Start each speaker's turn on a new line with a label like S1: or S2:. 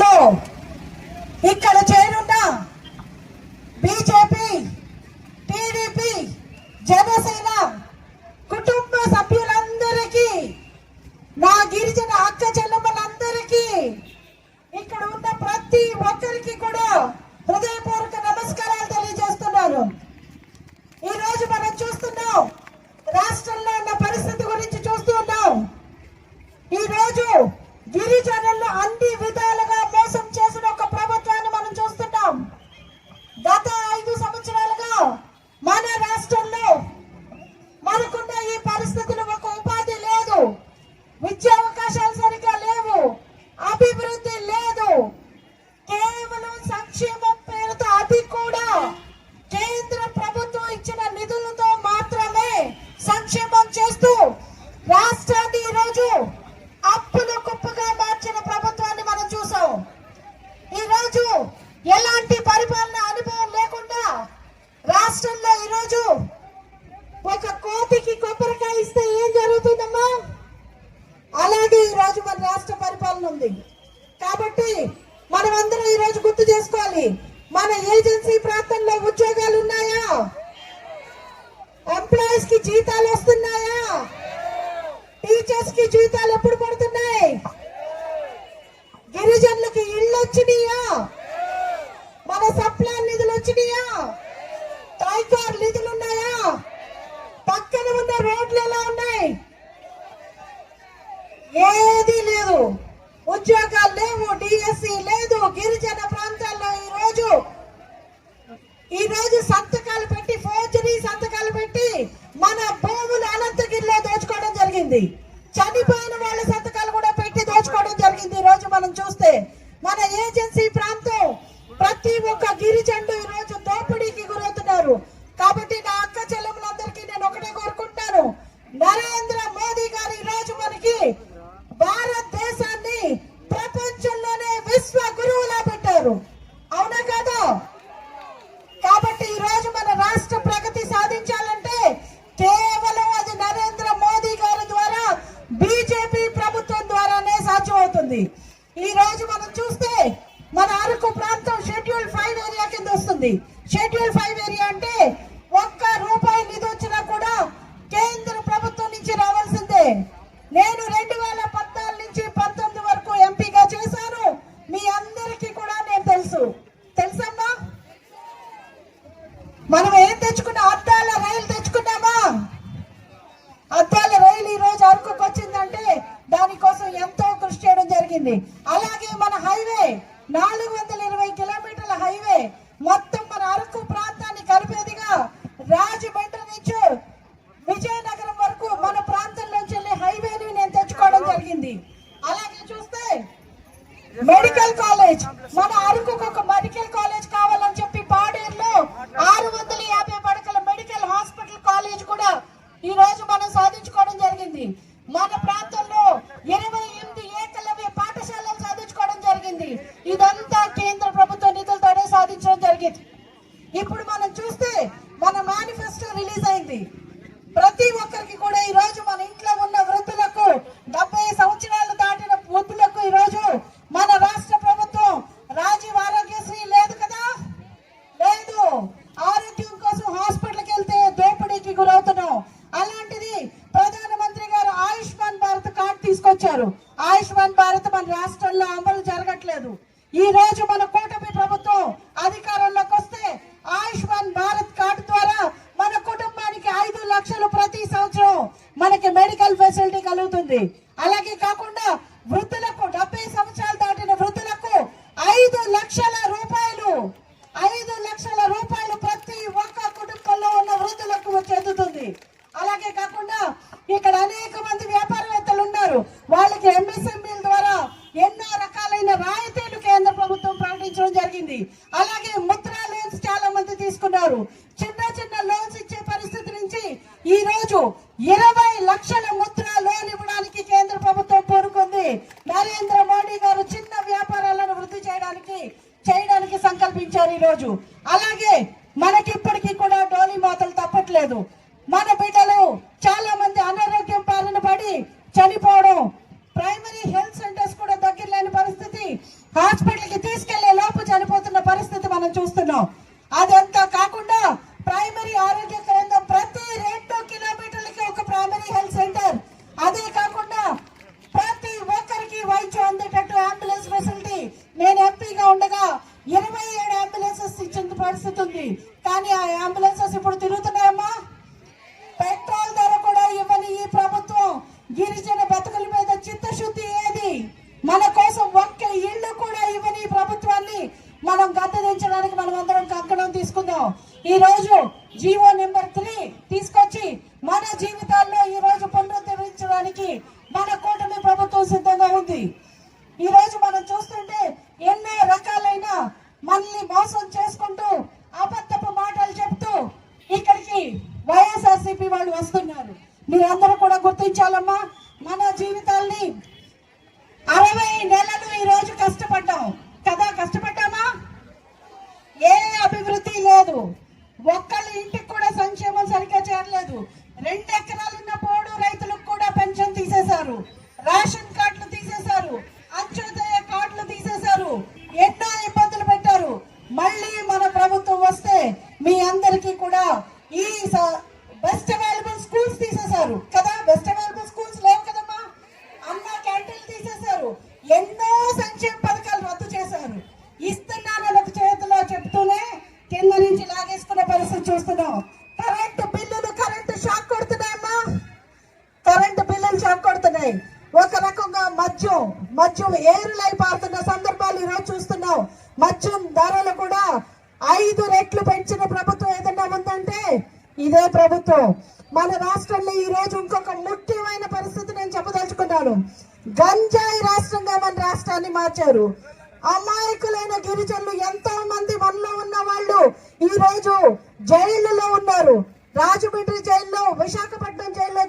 S1: లో ఇక్కడ చేరున్న BJP TDP Janasena కుటుంబ సభ్యులందరికీ నా గిరిజన అక్క చెల్లెమ్మలందరికీ ఇక్కడ ఉన్న ప్రతి ఒక్కరికి కూడా హృదయపూర్వక నమస్కారాలు తెలియజేస్తున్నాను. ఈ రోజు మనం చూస్తున్నాం రాష్ట్రంలో ఉన్న పరిస్థితి గురించి చూస్తున్నాం ఈ రోజు గిరిజ సంక్షేమం చేస్తూ రాష్ట్రాన్ని ఈరోజు అప్పుల కుప్పగా మార్చిన ప్రభుత్వాన్ని మనం చూసాం. ఈ రోజు ఎలాంటి పరిపాలన అనుభవం లేకుండా రాష్ట్రంలో ఈరోజు ఒక కోతికి కొబ్బరికాయ ఇస్తే ఏం జరుగుతుందమ్మా? అలాగే ఈ రోజు మన రాష్ట్ర పరిపాలన ఉంది. కాబట్టి మనం అందరం ఈ రోజు గుర్తు చేసుకోవాలి. మన ఏజెన్సీ ప్రాంతంలో ఉద్యోగాలు ఉన్నాయా? ఎంప్లాయీస్కి జీతాలు వస్తున్నాయా? టీచర్స్కి జీతాలు ఎప్పుడు పడుతున్నాయి? గిరిజనులకి ఇళ్ళు వచ్చినాయా? మన సప్లాన్ నిధులు వచ్చినాయా? ట్రైకార్ నిధులు ఉన్నాయా? పక్కన ఉన్న రోడ్లు ఎలా ఉన్నాయి? ఏది లేదు. ఉద్యోగాలు లేవు డిఎస్సి లేదు గిరిజన ప్రాంతం ఈ రోజు ఈ రోజు సంతకాలు పెట్టి ఫోర్జరీ సంతకాలు పెట్టి మన భూములు అనంతగిరిలో దోచుకోవడం జరిగింది చనిపోయిన వాళ్ళ సంతకాలు కూడా పెట్టి దోచుకోవడం జరిగింది ఈ రోజు మనం చూస్తే మన ఏజెన్సీ ప్రాంతం ప్రతి ఒక్క గిరిజనుడు ఈ రోజు దోపిడీకి గురవుతున్నారు. కాబట్టి నా అక్క చెల్లెములందరికీ నేను ఒకటే కోరుకుంటాను. నరేంద్ర మోదీ గారు ఈ రోజు మనకి భారతదేశాన్ని ప్రపంచంలోనే విశ్వ గురువులా పెట్టారు. అవునా కాదా? కాబట్టి ఈ రోజు మన రాష్ట్ర ప్రగతి సాధించాలంటే కేవలం అది నరేంద్ర మోదీ గారి ద్వారా బీజేపీ ప్రభుత్వం ద్వారానే సాధ్యమవుతుంది. ఈ రోజు మనం చూస్తే మన అరకు ప్రాంతం షెడ్యూల్ ఫైవ్ ఏరియా కింద వస్తుంది షెడ్యూల్ ఫైవ్ ఏరియా అంటే ఒక్క రూపాయి నిధి వచ్చినా కూడా కేంద్ర ప్రభుత్వం నుంచి రావాల్సిందే. నేను రెండు వేల పద్నాలుగు నుంచి పంతొమ్మిది వరకు ఎంపీగా చేశాను. మీ అందరికీ కూడా నేను తెలుసు. తెలుసమ్మా? మనం ఏం తెచ్చుకున్నాం? అద్దాల రైలు తెచ్చుకున్నామా? అద్దాల రైలు ఈ రోజు అరకుకు వచ్చిందంటే దానికోసం ఎంతో కృషి చేయడం జరిగింది. అలాగే మన హైవే నాలుగు వందల ఇరవై కిలోమీటర్ల హైవే మొత్తం మన అరకు ప్రాంతాన్ని కలిపేదిగా రాజమండ్రి నుంచి విజయనగరం వరకు మన ప్రాంతంలోంచి వెళ్ళి హైవేని నేను తెచ్చుకోవడం జరిగింది. అలాగే చూస్తే మెడికల్ కాలేజ్ మన అరకు ఒక మరి ఇప్పుడు మనం చూస్తే మన మేనిఫెస్టో రిలీజ్ అయింది. ప్రతి ఒక్కరికి కూడా ఈ రోజు మన adelante చనిపోవడం. ప్రైమరీ హెల్త్ సెంటర్స్ కూడా దగ్గర లేని పరిస్థితి. హాస్పిటల్కి తీసుకెళ్ళే లోపు చనిపోతున్న పరిస్థితి మనం చూస్తున్నాం అదంతా కాకుండా ప్రైమరీ ఆరోగ్య కేంద్రం ప్రతి రెండు కిలోమీటర్లకి ఒక ప్రైమరీ హెల్త్ సెంటర్ అదే కాకుండా ప్రతి ఒక్కరికి వైద్యం అందేటట్టు అంబులెన్స్ ఫెసిలిటీ నేను ఎంపీగా ఉండగా ఇరవై ఏడు అంబులెన్సెస్ ఇచ్చిన పరిస్థితి ఉంది కానీ ఆ అంబులెన్సెస్ ఇప్పుడు తిరుగుతున్నాయమ్మా పెట్రోల్ ధర కూడా ఇవ్వని ఈ ప్రభుత్వం గిరిజన బతుకుల మీద చిత్తశుద్ధి ఏది మన కోసం ఒక్క ఇల్లు కూడా ఇవ్వని ఈ ప్రభుత్వాన్ని మనం గద్దెదించడానికి మనం అందరం కంకణం తీసుకుందాం ఈ రోజు జీవో నెంబర్ త్రీ తీసుకొచ్చి మన జీవితాల్లో ఈ రోజు పునరుద్ధరించడానికి మన కూటమి ప్రభుత్వం సిద్ధంగా ఉంది. ఈ రోజు మనం చూస్తుంటే ఎన్నో రకాలైన మనల్ని మోసం చేసుకుంటూ అబద్ధపు మాటలు చెప్తూ ఇక్కడికి వైఎస్ఆర్సీపీ వాళ్ళు వస్తున్నారు. మీరందరూ కూడా గుర్తించాలమ్మా. ఎన్నో సంక్షేమ పథకాలు రద్దు చేశారు. ఇస్తున్నారు చేతిలో చెప్తూనే కింద నుంచి లాగేసుకునే పరిస్థితి చూస్తున్నాం. కరెంటు బిల్లులు కరెంటు షాక్ కొడుతున్నాయమ్మా. కరెంటు బిల్లులు షాక్ కొడుతున్నాయి. ఒక రకంగా మద్యం మద్యం ఏరులై పారుతున్న సందర్భాలు ఈరోజు చూస్తున్నాం. మద్యం ధరలు కూడా ఐదు రెట్లు పెంచిన ప్రభుత్వం ఏదన్నా ఉందంటే ఇదే ప్రభుత్వం. మన రాష్ట్రంలో ఈ రోజు ఇంకొక ముఖ్యమైన పరిస్థితి నేను చెప్పదలుచుకున్నాను. గంజాయి రాష్ట్రంగా మన రాష్ట్రాన్ని మార్చారు. అమాయకులైన గిరిజనులు ఎంతో మంది మనలో ఉన్న వాళ్ళు ఈ రోజు జైళ్ళలో ఉన్నారు. రాజమండ్రి జైల్లో విశాఖపట్నం జైల్లో